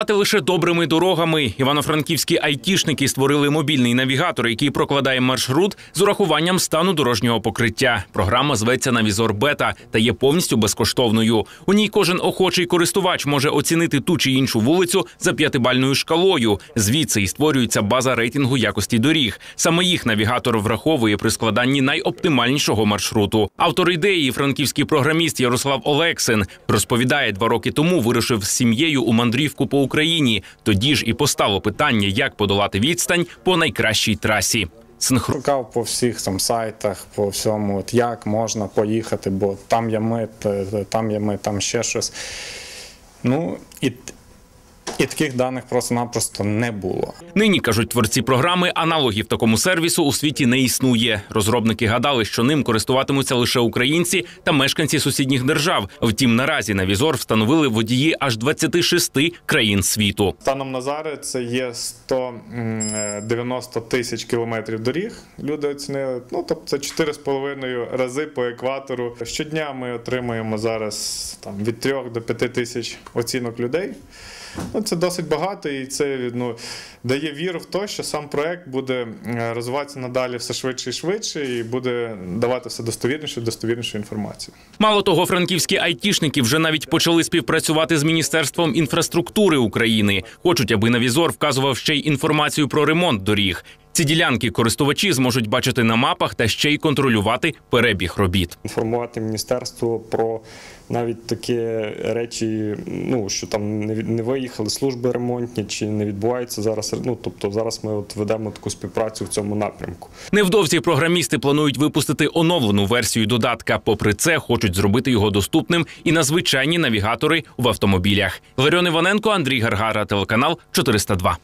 Ати лише добрими дорогами івано-франківські айтішники створили мобільний навігатор, який прокладає маршрут з урахуванням стану дорожнього покриття. Програма зветься Навізор Бета та є повністю безкоштовною. У ній кожен охочий користувач може оцінити ту чи іншу вулицю за п'ятибальною шкалою. Звідси і створюється база рейтингу якості доріг. Саме їх навігатор враховує при складанні найоптимальнішого маршруту. Автор ідеї, франківський програміст Ярослав Олексин, розповідає, два роки тому вирушив з сім'єю у мандрівку по Україні. Тоді ж і постало питання, як подолати відстань по найкращій трасі. Шукав по всіх там сайтах, по всьому, от як можна поїхати, бо там є ми, т- там є ми, там ще щось. Ну і, і таких даних просто-напросто не було. Нині кажуть творці програми, аналогів такому сервісу у світі не існує. Розробники гадали, що ним користуватимуться лише українці та мешканці сусідніх держав. Втім, наразі на візор встановили водії аж 26 країн світу. Станом на зараз це є 190 тисяч кілометрів доріг. Люди оцінили. Ну тобто це 4,5 рази по екватору. Щодня ми отримуємо зараз там від 3 до 5 тисяч оцінок людей. Ну, це досить багато, і це ну, дає віру в те, що сам проект буде е, розвиватися надалі все швидше і швидше, і буде давати все достовірніше, достовірнішу інформацію. Мало того, франківські айтішники вже навіть почали співпрацювати з міністерством інфраструктури України. Хочуть, аби навізор вказував ще й інформацію про ремонт доріг. Ці ділянки користувачі зможуть бачити на мапах та ще й контролювати перебіг робіт. інформувати міністерство про навіть такі речі, ну що там не виїхали служби ремонтні, чи не відбувається зараз. Ну тобто зараз ми от ведемо таку співпрацю в цьому напрямку. Невдовзі програмісти планують випустити оновлену версію додатка. Попри це, хочуть зробити його доступним і на звичайні навігатори в автомобілях. Ларіон Іваненко, Андрій Гаргара, телеканал 402.